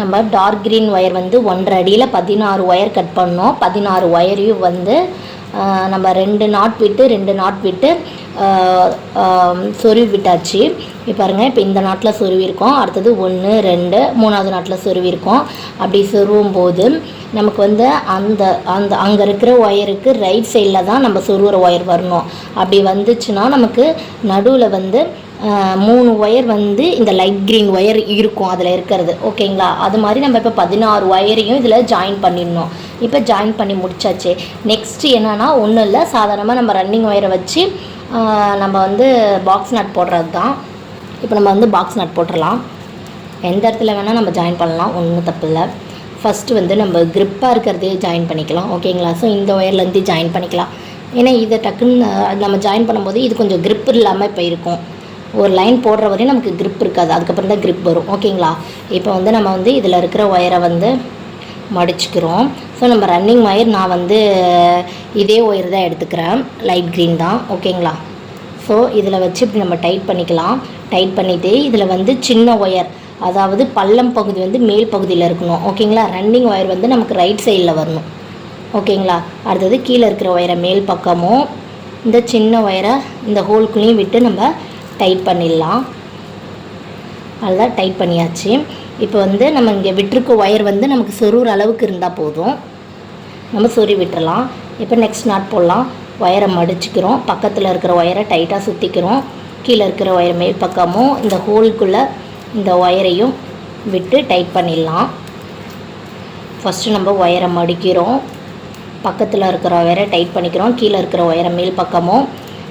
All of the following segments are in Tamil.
நம்ம டார்க் க்ரீன் ஒயர் வந்து ஒன்றரை அடியில் பதினாறு ஒயர் கட் பண்ணோம். பதினாறு ஒயரையும் வந்து நம்ம ரெண்டு நாட் விட்டு ரெண்டு நாட் விட்டு சொருவி விட்டாச்சு. இப்போ பாருங்கள் இப்போ இந்த நாட்டில் சொருவிருக்கோம். அடுத்தது ஒன்று ரெண்டு மூணாவது நாட்டில் சொருவிருக்கோம். அப்படி சொருவும் போது நமக்கு வந்து அந்த அந்த அங்கே இருக்கிற ஒயருக்கு ரைட் சைடில் தான் நம்ம சொருகிற ஒயர் வரணும். அப்படி வந்துச்சுன்னா நமக்கு நடுவில் வந்து மூணு ஒயர் வந்து இந்த லைட் க்ரீன் ஒயர் இருக்கும் அதில் இருக்கிறது. ஓகேங்களா அது மாதிரி நம்ம இப்போ பதினாறு ஒயரையும் இதில் ஜாயின் பண்ணிடணும். இப்போ ஜாயின் பண்ணி முடிச்சாச்சு. நெக்ஸ்ட் என்னென்னா ஒன்றும் இல்லை. சாதாரணமாக நம்ம ரன்னிங் ஒயரை வச்சு நம்ம வந்து பாக்ஸ் நட் போடுறது தான் இப்போ நம்ம வந்து பாக்ஸ் நட் போட்டுடலாம். எந்த இடத்துல வேணால் நம்ம ஜாயின் பண்ணலாம் ஒன்றும் தப்பு இல்லை. ஃபஸ்ட்டு வந்து நம்ம க்ரிப்பாக இருக்கிறதே ஜாயின் பண்ணிக்கலாம் ஓகேங்களா ஸோ இந்த ஒயர்லேருந்து ஜாயின் பண்ணிக்கலாம். ஏன்னா இதை டக்குன்னு நம்ம ஜாயின் பண்ணும்போது இது கொஞ்சம் க்ரிப் இல்லாமல் இப்போ இருக்கும். ஒரு லைன் போடுற வரையும் நமக்கு க்ரிப் இருக்காது. அதுக்கப்புறம் தான் க்ரிப் வரும் ஓகேங்களா இப்போ வந்து நம்ம வந்து இதில் இருக்கிற ஒயரை வந்து மடிச்சுக்கிறோம். ஸோ நம்ம ரன்னிங் ஒயர் நான் வந்து இதே ஒயர் தான் எடுத்துக்கிறேன். லைட் க்ரீன் தான் ஓகேங்களா ஸோ இதில் வச்சு இப்படி நம்ம டைட் பண்ணிக்கலாம். டைட் பண்ணிவிட்டு இதில் வந்து சின்ன ஒயர் அதாவது பள்ளம் பகுதி வந்து மேல் பகுதியில் இருக்கணும். ஓகேங்களா ரன்னிங் ஒயர் வந்து நமக்கு ரைட் சைடில் வரணும். ஓகேங்களா அடுத்தது கீழே இருக்கிற ஒயரை மேல் பக்கமும் இந்த சின்ன ஒயரை இந்த ஹோல்குள்ளேயும் விட்டு நம்ம டைட் பண்ணிடலாம். அதுதான் டைட் பண்ணியாச்சு. இப்போ வந்து நம்ம இங்கே விட்டுருக்க ஒயர் வந்து நமக்கு சொருகிற அளவுக்கு இருந்தால் போதும். நம்ம சொறி விட்டுறலாம். இப்போ நெக்ஸ்ட் நாட் போடலாம். ஒயரை மடிச்சிக்கிறோம். பக்கத்தில் இருக்கிற ஒயரை டைட்டாக சுற்றிக்கிறோம் கீழே இருக்கிற ஒயர் மேல் பக்கமும் இந்த ஹோல்குள்ளே இந்த ஒயரையும் விட்டு டைட் பண்ணிடலாம். ஃபஸ்ட்டு நம்ம ஒயரை மடிக்கிறோம். பக்கத்தில் இருக்கிற ஒயரை டைட் பண்ணிக்கிறோம். கீழே இருக்கிற ஒயரை மேல் பக்கமும்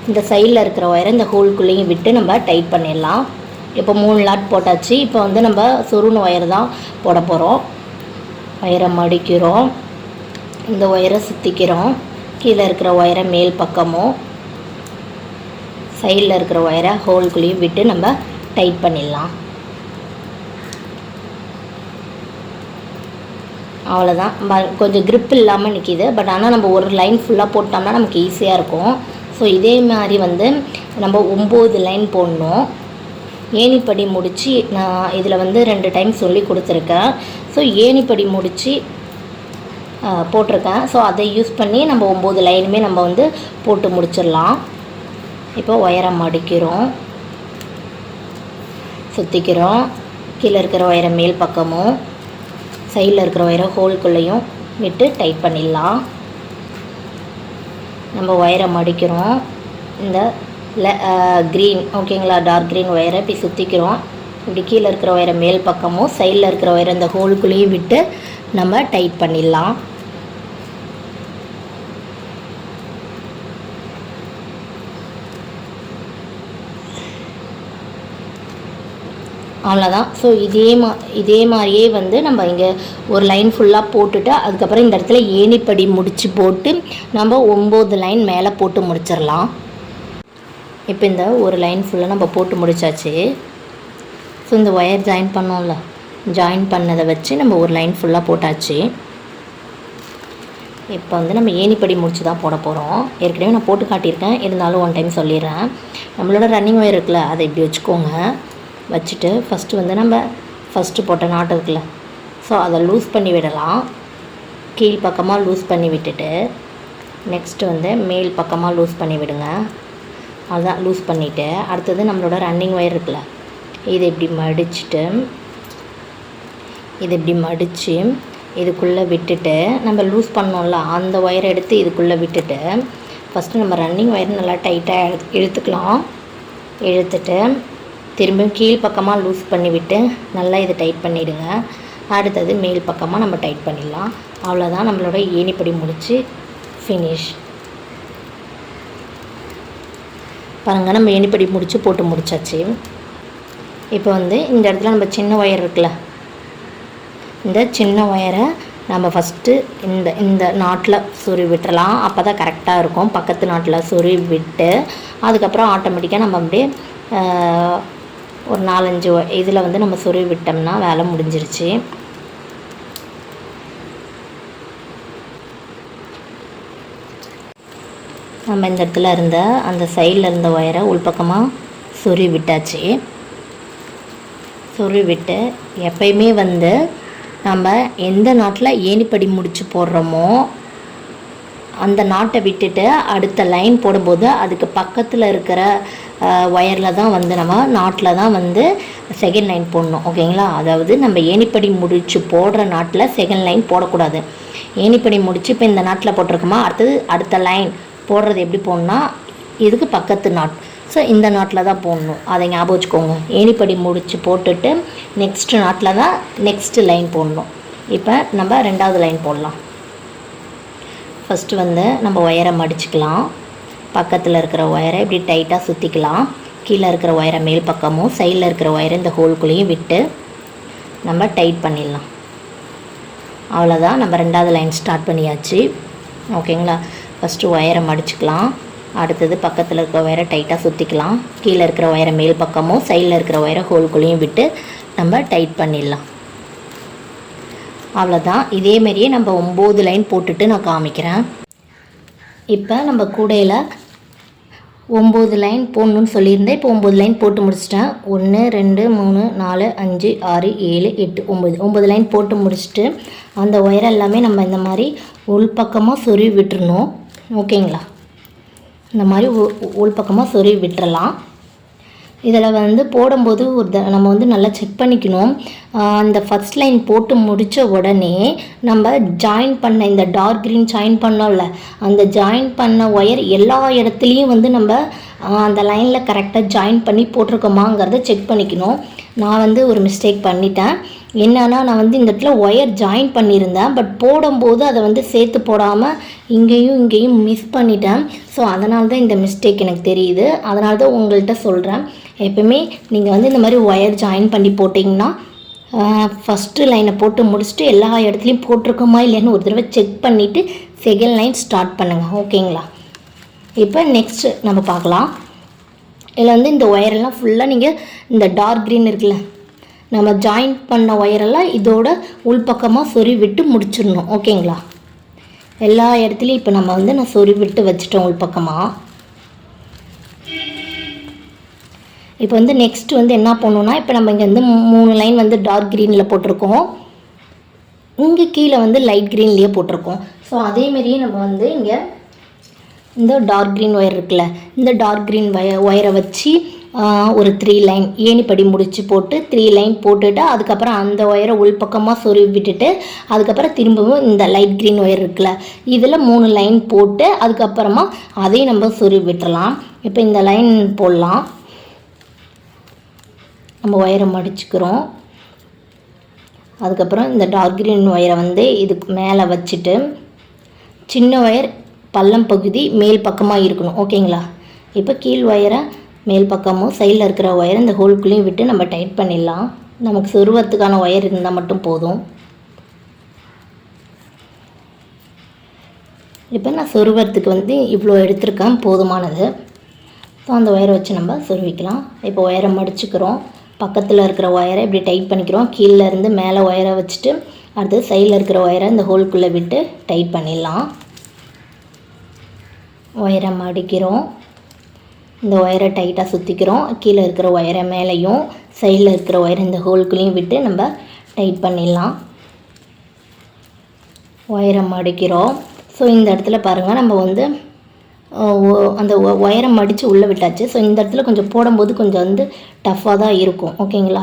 இந்த சைடில் இருக்கிற ஒயரை இந்த ஹோல்குள்ளேயும் விட்டு நம்ம டைட் பண்ணிடலாம். இப்போ மூணு லாட் போட்டாச்சு. இப்போ வந்து நம்ம சுருணு ஒயர் தான் போட போகிறோம் ஒயரை மடிக்கிறோம். இந்த ஒயரை சுற்றிக்கிறோம் கீழே இருக்கிற ஒயரை மேல் பக்கமும் சைடில் இருக்கிற ஒயரை ஹோல்குள்ளேயும் விட்டு நம்ம டைட் பண்ணிடலாம். அவ்வளோதான். ப- கொஞ்சம் க்ரிப் இல்லாமல் நிற்கிது பட் ஆனால் நம்ம ஒரு லைன் ஃபுல்லாக போட்டோம்னா நமக்கு ஈஸியாக இருக்கும். ஸோ இதே மாதிரி வந்து நம்ம ஒம்பது லைன் போடணும். ஏணிப்படி முடித்து நான் இதில் வந்து ரெண்டு டைம் சொல்லி கொடுத்துருக்கேன். ஸோ ஏணிப்படி முடித்து போட்டிருக்கேன். ஸோ அதை யூஸ் பண்ணி நம்ம ஒம்பது லைனுமே நம்ம வந்து போட்டு முடிச்சிடலாம். இப்போ ஒயரை மடிக்கிறோம். சுற்றிக்கிறோம் கீழே இருக்கிற ஒயரை மேல் பக்கமும் சைடில் இருக்கிற ஒயரை ஹோல்குள்ளேயும் விட்டு டைட் பண்ணிடலாம். நம்ம ஒயரை மடிக்கிறோம். இந்த க்ரீன் ஓகேங்களா டார்க் க்ரீன் ஒயரை இப்படி சுற்றிக்கிறோம் இப்படி கீழே இருக்கிற ஒயரை மேல் பக்கமும் சைடில் இருக்கிற ஒயரை இந்த ஹோல்குள்ளேயும் விட்டு நம்ம டைட் பண்ணிடலாம். அவ்வளோதான் ஸோ இதே மா இதே மாதிரியே வந்து நம்ம இங்கே ஒரு லைன் ஃபுல்லாக போட்டுட்டு அதுக்கப்புறம் இந்த இடத்துல ஏணிப்படி முடித்து போட்டு நம்ம ஒம்பது லைன் மேலே போட்டு முடிச்சிடலாம். இப்போ இந்த ஒரு லைன் ஃபுல்லாக நம்ம போட்டு முடிச்சாச்சு. ஸோ இந்த ஒயர் ஜாயின் பண்ணோம்ல ஜாயின் பண்ணதை வச்சு நம்ம ஒரு லைன் ஃபுல்லாக போட்டாச்சு. இப்போ வந்து நம்ம ஏணிப்படி முடிச்சு தான் போட போகிறோம் ஏற்கனவே நான் போட்டு காட்டியிருக்கேன். இருந்தாலும் ஒன் டைம் சொல்லிடுறேன். நம்மளோட ரன்னிங் ஒயர் இருக்குல்ல அதை இப்படி வச்சுக்கோங்க. வச்சுட்டு ஃபஸ்ட்டு வந்து நம்ம ஃபஸ்ட்டு போட்ட நாட்டு இருக்குல்ல. ஸோ அதை லூஸ் பண்ணி விடலாம். கீழ் பக்கமாக லூஸ் பண்ணி விட்டுட்டு நெக்ஸ்ட்டு வந்து மேல் பக்கமாக லூஸ் பண்ணி விடுங்க. அதான் லூஸ் பண்ணிவிட்டு அடுத்தது நம்மளோட ரன்னிங் ஒயர் இருக்குல்ல. இது இப்படி மடிச்சுட்டு இது இப்படி மடித்து இதுக்குள்ளே விட்டுட்டு நம்ம லூஸ் பண்ணோம்ல அந்த ஒயரை எடுத்து இதுக்குள்ளே விட்டுட்டு ஃபஸ்ட்டு நம்ம ரன்னிங் ஒயர் நல்லா டைட்டாக இழுத்துக்கலாம் இழுத்துட்டு திரும்பியும் கீழ் பக்கமாக லூஸ் பண்ணிவிட்டு நல்லா இதை டைட் பண்ணிவிடுங்க அடுத்தது மேல் பக்கமாக நம்ம டைட் பண்ணிடலாம். அவ்வளோதான் நம்மளோட ஏணிப்படி முடித்து ஃபினிஷ் பாருங்கள் நம்ம ஏணிப்படி முடித்து போட்டு முடிச்சாச்சு. இப்போ வந்து இந்த இடத்துல நம்ம சின்ன ஒயர் இருக்குல்ல இந்த சின்ன ஒயரை நம்ம ஃபஸ்ட்டு இந்த இந்த நாட்டில் சொருவி விட்டுறலாம். அப்போ தான் கரெக்டாக இருக்கும். பக்கத்து நாட்டில் சொருவி விட்டு அதுக்கப்புறம் ஆட்டோமேட்டிக்காக நம்ம அப்படியே ஒரு நாலஞ்சு இதில் வந்து நம்ம சொருவி விட்டோம்னா வேலை முடிஞ்சிருச்சு. நம்ம இந்த இடத்துல இருந்த அந்த சைடில் இருந்த ஒயரை உள்பக்கமாக சொருவி விட்டாச்சு சொருவி விட்டு எப்பயுமே வந்து நம்ம எந்த நாட்டில் ஏணிப்படி முடித்து போடுறோமோ அந்த நாட்டை விட்டுட்டு அடுத்த லைன் போடும்போது அதுக்கு பக்கத்தில் இருக்கிற ஒயரில் தான் வந்து நம்ம நாட்டில் தான் வந்து செகண்ட் லைன் போடணும். ஓகேங்களா அதாவது நம்ம ஏணிப்படி முடிச்சு போடுற நாட்டில் செகண்ட் லைன் போடக்கூடாது. ஏணிப்படி முடிச்சு இப்போ இந்த நாட்டில் போட்டிருக்கோமா? அடுத்தது அடுத்த லைன் போடுறது எப்படி போடணும்னா இதுக்கு பக்கத்து நாட். ஸோ இந்த நாட்டில் தான் போடணும். அதை ஞாபகம் வச்சுக்கோங்க. ஏணிப்படி முடித்து போட்டுட்டு நெக்ஸ்ட் நாட்டில் தான் நெக்ஸ்ட்டு லைன் போடணும். இப்போ நம்ம ரெண்டாவது லைன் போடலாம். ஃபஸ்ட்டு வந்து நம்ம ஒயரை மடிச்சுக்கலாம். பக்கத்தில் இருக்கிற ஒயரை இப்படி டைட்டாக சுற்றிக்கலாம் கீழே இருக்கிற ஒயரை மேல் பக்கமும் சைடில் இருக்கிற ஒயரை இந்த ஹோல்குள்ளேயும் விட்டு நம்ம டைட் பண்ணிடலாம். அவ்வளோதான் நம்ம ரெண்டாவது லைன் ஸ்டார்ட் பண்ணியாச்சு. ஓகேங்களா ஃபஸ்ட்டு ஒயரை மடிச்சுக்கலாம். அடுத்தது பக்கத்தில் இருக்கிற ஒயரை டைட்டாக சுற்றிக்கலாம் கீழே இருக்கிற ஒயரை மேல் பக்கமும் சைடில் இருக்கிற ஒயரை ஹோல்குள்ளேயும் விட்டு நம்ம டைட் பண்ணிடலாம். அவ்வளோதான் இதேமாரியே நம்ம ஒம்பது லைன் போட்டுட்டு நான் காமிக்கிறேன். இப்போ நம்ம கூடையில் ஒம்பது லைன் போடணும்னு சொல்லியிருந்தேன். இப்போ ஒம்பது லைன் போட்டு முடிச்சிட்டேன். ஒன்று ரெண்டு மூணு நாலு அஞ்சு ஆறு ஏழு எட்டு ஒம்பது ஒம்பது லைன் போட்டு முடிச்சுட்டு அந்த ஒயர் எல்லாமே நம்ம இந்த மாதிரி உள்பக்கமாக சொருவி விட்டுறணும். ஓகேங்களா? இந்த மாதிரி உ- உள்பக்கமாக சொருவி விட்டுறலாம். இதில் வந்து போடும்போது ஒரு த நம்ம வந்து நல்லா செக் பண்ணிக்கணும். அந்த ஃபஸ்ட் லைன் போட்டு முடித்த உடனே நம்ம ஜாயின் பண்ண இந்த டார்க் க்ரீன் ஜாயின் பண்ணோம்ல அந்த ஜாயின் பண்ண ஒயர் எல்லா இடத்துலையும் வந்து நம்ம அந்த லைனில் கரெக்டாக ஜாயின் பண்ணி போட்டிருக்கோமாங்கிறத செக் பண்ணிக்கணும். நான் வந்து ஒரு மிஸ்டேக் பண்ணிட்டேன். என்னன்னா நான் வந்து இந்த இடத்துல ஒயர் ஜாயின் பண்ணியிருந்தேன் பட் போடும்போது அதை வந்து சேர்த்து போடாமல் இங்கேயும் இங்கேயும் மிஸ் பண்ணிட்டேன். ஸோ அதனால தான் இந்த மிஸ்டேக் எனக்கு தெரியுது. அதனால தான் உங்கள்கிட்ட சொல்கிறேன் எப்பவுமே நீங்கள் வந்து இந்த மாதிரி ஒயர் ஜாயின் பண்ணி போட்டிங்கன்னா ஃபஸ்ட்டு லைனை போட்டு முடிச்சுட்டு எல்லா இடத்துலையும் போட்டிருக்கோமா இல்லையான்னு ஒரு தடவை செக் பண்ணிவிட்டு செகண்ட் லைன் ஸ்டார்ட் பண்ணுங்கள் ஓகேங்களா இப்போ நெக்ஸ்ட்டு நம்ம பார்க்கலாம். இதில் வந்து இந்த ஒயரெல்லாம் ஃபுல்லாக நீங்கள் இந்த டார்க் க்ரீன் இருக்குல்ல நம்ம ஜாயின் பண்ண ஒயரெல்லாம் இதோட உள்பக்கமாக சொறி விட்டு முடிச்சிடணும். ஓகேங்களா எல்லா இடத்துலையும் இப்போ நம்ம வந்து நான் சொறி விட்டு வச்சுட்டோம் உள்பக்கமாக இப்போ வந்து நெக்ஸ்ட் வந்து என்ன பண்ணணும்னா இப்போ நம்ம இங்கே வந்து மூணு லைன் வந்து டார்க் க்ரீனில் போட்டிருக்கோம். இங்கே கீழே வந்து லைட் க்ரீன்லேயே போட்டிருக்கோம். ஸோ அதேமாரியே நம்ம வந்து இங்கே இந்த டார்க் க்ரீன் ஒயர் இருக்குல்ல இந்த டார்க் க்ரீன் ஒய ஒயரை வச்சு ஒரு த்ரீ லைன் ஏணிப்படி முடித்து போட்டு த்ரீ லைன் போட்டுட்டு அதுக்கப்புறம் அந்த ஒயரை உள்பக்கமாக சொருவி விட்டுட்டு அதுக்கப்புறம் திரும்பவும் இந்த லைட் க்ரீன் ஒயர் இருக்குல்ல இதில் மூணு லைன் போட்டு அதுக்கப்புறமா அதையும் நம்ம சொருவி விட்டுறலாம். இப்போ இந்த லைன் போடலாம். நம்ம ஒயரை மடிச்சுக்கிறோம். அதுக்கப்புறம் இந்த டார்க் க்ரீன் ஒயரை வந்து இதுக்கு மேலே வச்சுட்டு சின்ன ஒயர் பள்ளம் பகுதி மேல் பக்கமாக இருக்கணும். ஓகேங்களா? இப்போ கீழ் ஒயரை மேல் பக்கமும் சைடில் இருக்கிற ஒயரை இந்த ஹோல்குள்ளேயும் விட்டு நம்ம டைட் பண்ணிடலாம். நமக்கு சொருவத்துக்கான ஒயர் இருந்தால் மட்டும் போதும். இப்போ நான் சொருவத்துக்கு வந்து இவ்வளோ எடுத்திருக்கேன் போதுமானது. ஸோ அந்த ஒயரை வச்சு நம்ம சொருவிக்கலாம். இப்போ ஒயரை மடிச்சுக்கிறோம். பக்கத்தில் இருக்கிற ஒயரை இப்படி டைட் பண்ணிக்கிறோம். கீழே இருந்து மேலே ஒயரை வச்சுட்டு அடுத்து சைடில் இருக்கிற ஒயரை இந்த ஹோல்குள்ளே விட்டு டைட் பண்ணிடலாம். ஒயரை மடிக்கிறோம். இந்த ஒயரை டைட்டாக சுற்றிக்கிறோம் கீழே இருக்கிற ஒயரை மேலேயும் சைடில் இருக்கிற ஒயரை இந்த ஹோல்குள்ளேயும் விட்டு நம்ம டைட் பண்ணிடலாம். ஒயரை மடிக்கிறோம். ஸோ இந்த இடத்துல பாருங்கள் நம்ம வந்து அந்த ஒ- ஒயரை மடித்து உள்ளே விட்டாச்சு. ஸோ இந்த இடத்துல கொஞ்சம் போடும்போது கொஞ்சம் வந்து டஃப்பாக தான் இருக்கும். ஓகேங்களா?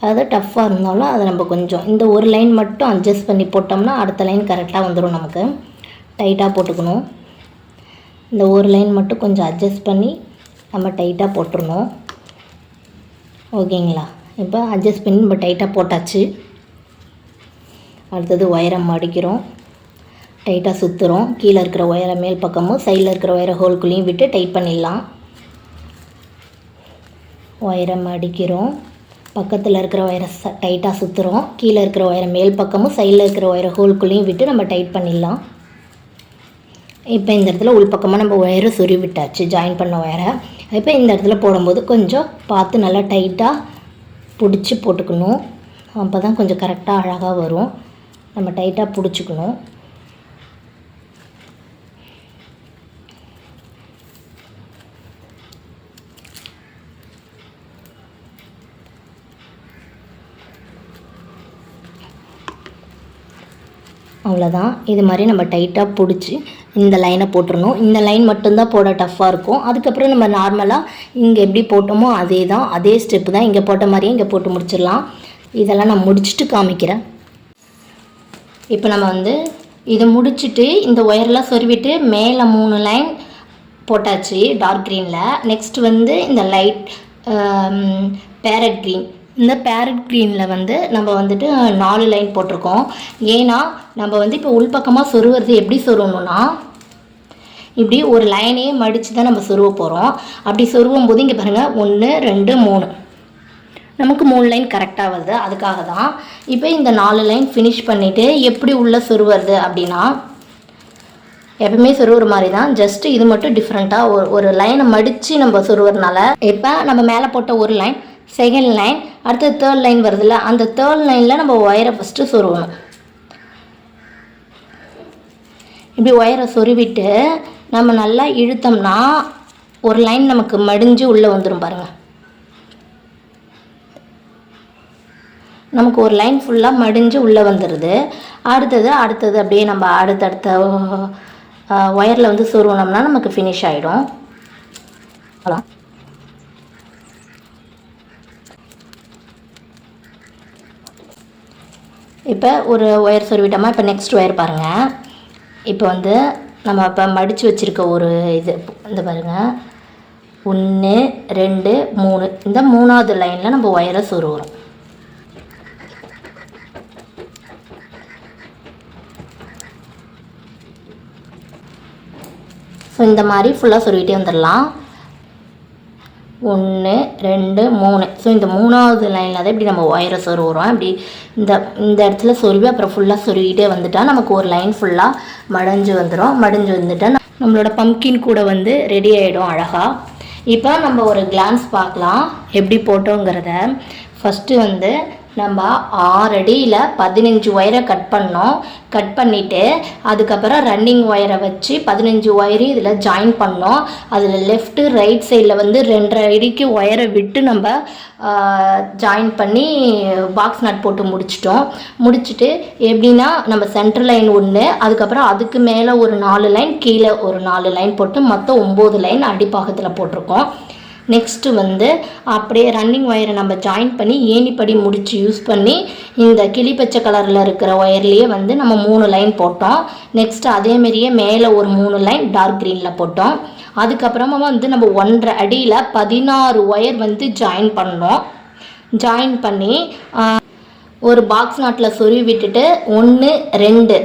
அதாவது டஃப்பாக இருந்தாலும் அதை நம்ம கொஞ்சம் இந்த ஒரு லைன் மட்டும் அட்ஜஸ்ட் பண்ணி போட்டோம்னா அடுத்த லைன் கரெக்டாக வந்துடும் நமக்கு. டைட்டாக போட்டுக்கணும். இந்த ஒரு லைன் மட்டும் கொஞ்சம் அட்ஜஸ்ட் பண்ணி நம்ம டைட்டாக போட்டுருணும் ஓகேங்களா? இப்போ அட்ஜஸ்ட் பண்ணி நம்ம டைட்டாக போட்டாச்சு. அடுத்தது ஒயரை மடிக்கிறோம். டைட்டாக சுற்றுறோம் கீழே இருக்கிற ஒயரை மேல் பக்கமும் சைடில் இருக்கிற ஒயரை ஹோல்குள்ளேயும் விட்டு டைட் பண்ணிடலாம். ஒயரை மடிக்கிறோம். பக்கத்தில் இருக்கிற ஒயரை ச டைட்டாக சுற்றுறோம் கீழே இருக்கிற ஒயரை மேல் பக்கமும் சைடில் இருக்கிற ஒயரை ஹோல்குள்ளேயும் விட்டு நம்ம டைட் பண்ணிடலாம். இப்போ இந்த இடத்துல உள்பக்கமாக நம்ம ஒயரை சொறி விட்டாச்சு ஜாயின் பண்ண ஒயரை. இப்போ இந்த இடத்துல போடும்போது கொஞ்சம் பார்த்து நல்லா டைட்டாக பிடிச்சி போட்டுக்கணும். அப்போ தான் கொஞ்சம் கரெக்டாக அழகாக வரும். நம்ம டைட்டாக பிடிச்சிக்கணும். அவ்வளோதான் இது மாதிரி நம்ம டைட்டாக பிடிச்சி இந்த லைனை போட்டுடணும் இந்த லைன் மட்டும்தான் போட டஃப்பாக இருக்கும். அதுக்கப்புறம் நம்ம நார்மலாக இங்கே எப்படி போட்டோமோ அதே தான் அதே ஸ்டெப்பு தான் இங்கே போட்ட மாதிரியே இங்கே போட்டு முடிச்சிடலாம். இதெல்லாம் நான் முடிச்சுட்டு காமிக்கிறேன். இப்போ நம்ம வந்து இதை முடிச்சுட்டு இந்த ஒயர்லாம் சொருவிட்டு மேலே மூணு லைன் போட்டாச்சு டார்க் க்ரீனில் நெக்ஸ்ட் வந்து இந்த லைட் பேரட் க்ரீன் இந்த பேரட் க்ரீனில் வந்து நம்ம வந்துட்டு நாலு லைன் போட்டிருக்கோம். ஏன்னா நம்ம வந்து இப்போ உள்பக்கமாக சொருவது எப்படி சொருவணும்னா இப்படி ஒரு லைனையே மடித்து தான் நம்ம சொருவ போகிறோம் அப்படி சொருவும் போது இங்கே பாருங்கள் ஒன்று ரெண்டு மூணு. நமக்கு மூணு லைன் கரெக்டாக வருது. அதுக்காக தான் இப்போ இந்த நாலு லைன் ஃபினிஷ் பண்ணிவிட்டு எப்படி உள்ளே சொருவது அப்படின்னா எப்பவுமே சொருவுற மாதிரி தான் ஜஸ்ட்டு இது மட்டும் டிஃப்ரெண்ட்டாக ஒரு ஒரு லைனை மடித்து நம்ம சொருவுறதுனால இப்போ நம்ம மேலே போட்ட ஒரு லைன் செகண்ட் லைன் அடுத்து தேர்ட் லைன் வருதுல்ல அந்த தேர்ட் லைனில் நம்ம ஒயரை ஃபஸ்ட்டு சொருவணும் இப்படி ஒயரை சொருவிட்டு நம்ம நல்லா இழுத்தோம்னா ஒரு லைன் நமக்கு மடிஞ்சு உள்ளே வந்துடும் பாருங்கள் நமக்கு ஒரு லைன் ஃபுல்லாக மடிஞ்சு உள்ளே வந்துடுது அடுத்தது அடுத்தது அப்படியே நம்ம அடுத்தடுத்த ஒயரில் வந்து சொருவினோம்னா நமக்கு ஃபினிஷ் ஆகிடும் அவ்வளோ இப்போ ஒரு ஒயர் சொருவிட்டோமா? இப்போ நெக்ஸ்ட் ஒயர் பாருங்கள் இப்போ வந்து நம்ம இப்போ மடித்து வச்சுருக்க ஒரு இது இந்த பாருங்கள் ஒன்று ரெண்டு மூணு. இந்த மூணாவது லைனில் நம்ம ஒயரை சொருகிறோம் ஸோ இந்த மாதிரி ஃபுல்லாக சொருகிட்டே வந்துடலாம். ஒன்று ரெண்டு மூணு. ஸோ இந்த மூணாவது லைனில் தான் இப்படி நம்ம ஒயரை சொருகிறோம் இப்படி இந்த இந்த இடத்துல சொருவி அப்புறம் ஃபுல்லாக சொருகிட்டே வந்துட்டால் நமக்கு ஒரு லைன் ஃபுல்லாக மடைஞ்சு வந்துடும் மடைஞ்சு வந்துட்டால் நம்மளோட பம்கின் கூட வந்து ரெடி ஆகிடும் அழகாக இப்போ நம்ம ஒரு கிளான்ஸ் பார்க்கலாம். எப்படி போட்டோங்கிறத. ஃபஸ்ட்டு வந்து நம்ம ஆறடியில் பதினஞ்சு ஒயரை கட் பண்ணோம். கட் பண்ணிவிட்டு அதுக்கப்புறம் ரன்னிங் ஒயரை வச்சு பதினஞ்சு ஒயரு இதில் ஜாயின் பண்ணோம். அதில் லெஃப்ட்டு ரைட் சைடில் வந்து ரெண்டரை அடிக்கு ஒயரை விட்டு நம்ம ஜாயின் பண்ணி பாக்ஸ் நட் போட்டு முடிச்சிட்டோம். முடிச்சுட்டு எப்படின்னா நம்ம சென்ட்ரல் லைன் ஒன்று அதுக்கப்புறம் அதுக்கு மேலே ஒரு நாலு லைன் கீழே ஒரு நாலு லைன் போட்டு மொத்தம் ஒம்பது லைன் அடிப்பாகத்தில் போட்டிருக்கோம். நெக்ஸ்ட்டு வந்து அப்படியே ரன்னிங் ஒயரை நம்ம ஜாயின் பண்ணி ஏணிப்படி முடித்து யூஸ் பண்ணி இந்த கிளி பச்சை கலரில் இருக்கிற ஒயர்லேயே வந்து நம்ம மூணு லைன் போட்டோம். நெக்ஸ்ட்டு அதேமாரியே மேலே ஒரு மூணு லைன் டார்க் க்ரீனில் போட்டோம். அதுக்கப்புறமா வந்து நம்ம ஒன்றரை அடியில் பதினாறு ஒயர் வந்து ஜாயின் பண்ணோம். ஜாயின் பண்ணி ஒரு பாக்ஸ் நாட்டில் சொருவி விட்டுட்டு ஒன்று ரெண்டு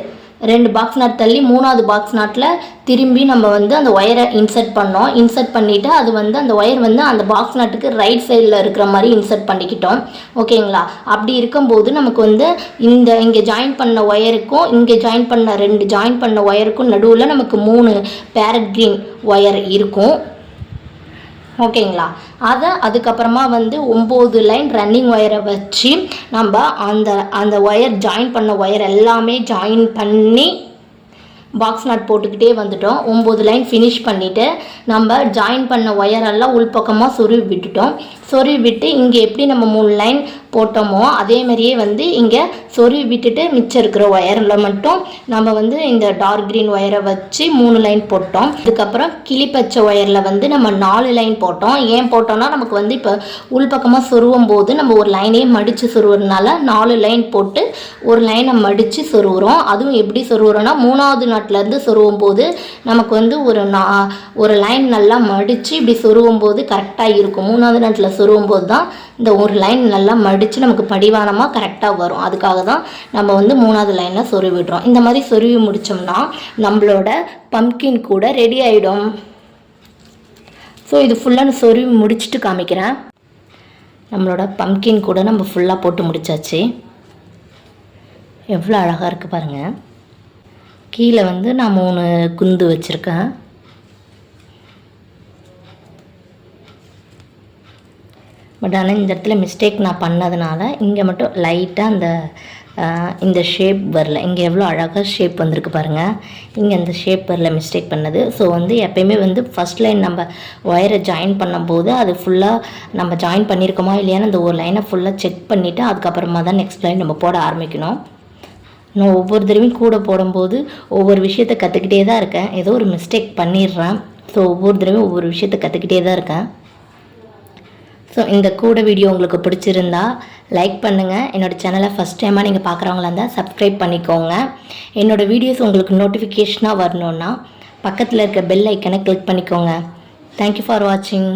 ரெண்டு பாக்ஸ் நாட் தள்ளி மூணாவது பாக்ஸ் நாட்டில் திரும்பி நம்ம வந்து அந்த ஒயரை இன்சர்ட் பண்ணோம். இன்சர்ட் பண்ணிவிட்டு அது வந்து அந்த ஒயர் வந்து அந்த பாக்ஸ் நாட்டுக்கு ரைட் சைடில் இருக்கிற மாதிரி இன்சர்ட் பண்ணிக்கிட்டோம். ஓகேங்களா அப்படி இருக்கும்போது நமக்கு வந்து இந்த இங்கே ஜாயின் பண்ண ஒயருக்கும் இங்கே ஜாயின் பண்ண ரெண்டு ஜாயின் பண்ண ஒயருக்கும் நடுவில் நமக்கு மூணு பேரட் க்ரீன் ஒயர் இருக்கும். ஓகேங்களா? அதை அதுக்கப்புறமா வந்து ஒம்பது லைன் ரன்னிங் ஒயரை வச்சு நம்ம அந்த அந்த ஒயர் ஜாயின் பண்ண ஒயர் எல்லாமே ஜாயின் பண்ணி பாக்ஸ் நட் போட்டுக்கிட்டே வந்துட்டோம். ஒம்பது லைன் ஃபினிஷ் பண்ணிவிட்டு நம்ம ஜாயின் பண்ண ஒயரெல்லாம் உள்பக்கமாக சொருவி விட்டுட்டோம். சொருவி விட்டு இங்கே எப்படி நம்ம மூணு லைன் போட்டோமோ அதே மாதிரியே வந்து இங்கே சொருவி விட்டுட்டு மிச்சம் இருக்கிற ஒயரில் மட்டும் நம்ம வந்து இந்த டார்க் க்ரீன் ஒயரை வச்சு மூணு லைன் போட்டோம். அதுக்கப்புறம் கிளிப்பச்சை ஒயரில் வந்து நம்ம நாலு லைன் போட்டோம். ஏன் போட்டோம்னா நமக்கு வந்து இப்போ உள்பக்கமாக சொருவும் போது நம்ம ஒரு லைனே மடித்து சொருவுறதுனால நாலு லைன் போட்டு ஒரு லைனை மடித்து சொருவுறோம். அதுவும் எப்படி சொருவுறோம்னா மூணாவது நாட்டிலேருந்து சொருவும் போது நமக்கு வந்து ஒரு நா ஒரு லைன் நல்லா மடித்து இப்படி சொருவும் போது கரெக்டாக இருக்கும். மூணாவது நாட்டில் சொருவும் போது தான் இந்த ஒரு லைன் நல்லா மடித்து நமக்கு படிவானமாக கரெக்டாக வரும். அதுக்காக தான் நம்ம வந்து மூணாவது லைனில் சொருவி விடுறோம். இந்த மாதிரி சொருவி முடித்தோம்னா நம்மளோட பம்கின் கூட ரெடி ஆகிடும் ஸோ இது ஃபுல்லாக நான் சொருவி முடிச்சுட்டு காமிக்கிறேன். நம்மளோட பம்கின் கூட நம்ம ஃபுல்லாக போட்டு முடிச்சாச்சு. எவ்வளோ அழகாக இருக்குது பாருங்கள் கீழே வந்து நான் மூணு குந்து வச்சுருக்கேன். பட் ஆனால் இந்த இடத்துல மிஸ்டேக் நான் பண்ணதுனால இங்கே மட்டும் லைட்டாக அந்த இந்த ஷேப் வரல. இங்கே எவ்வளோ அழகாக ஷேப் வந்திருக்கு பாருங்கள் இங்கே அந்த ஷேப் வரல மிஸ்டேக் பண்ணது. ஸோ வந்து எப்பயுமே வந்து ஃபஸ்ட் லைன் நம்ம ஒயரை ஜாயின் பண்ணும்போது அது ஃபுல்லாக நம்ம ஜாயின் பண்ணியிருக்கோமா இல்லையான்னு அந்த ஒரு லைனை ஃபுல்லாக செக் பண்ணிவிட்டு அதுக்கப்புறமா தான் நெக்ஸ்ட் லைன் நம்ம போட ஆரம்பிக்கணும். நான் ஒவ்வொரு தடவையும் கூட போடும்போது ஒவ்வொரு விஷயத்த கற்றுக்கிட்டே தான் இருக்கேன். ஏதோ ஒரு மிஸ்டேக் பண்ணிடுறேன். ஸோ ஒவ்வொரு தடவையும் ஒவ்வொரு விஷயத்த கற்றுக்கிட்டே தான் இருக்கேன். ஸோ இந்த கூட வீடியோ உங்களுக்கு பிடிச்சிருந்தா லைக் பண்ணுங்கள் என்னோடய சேனலை ஃபஸ்ட் டைமாக நீங்கள் பார்க்குறவங்களா இருந்தால் சப்ஸ்கிரைப் பண்ணிக்கோங்க. என்னோடய வீடியோஸ் உங்களுக்கு நோட்டிஃபிகேஷனாக வரணுன்னா பக்கத்தில் இருக்க பெல் ஐக்கனை கிளிக் பண்ணிக்கோங்க. தேங்க்யூ ஃபார் வாட்சிங்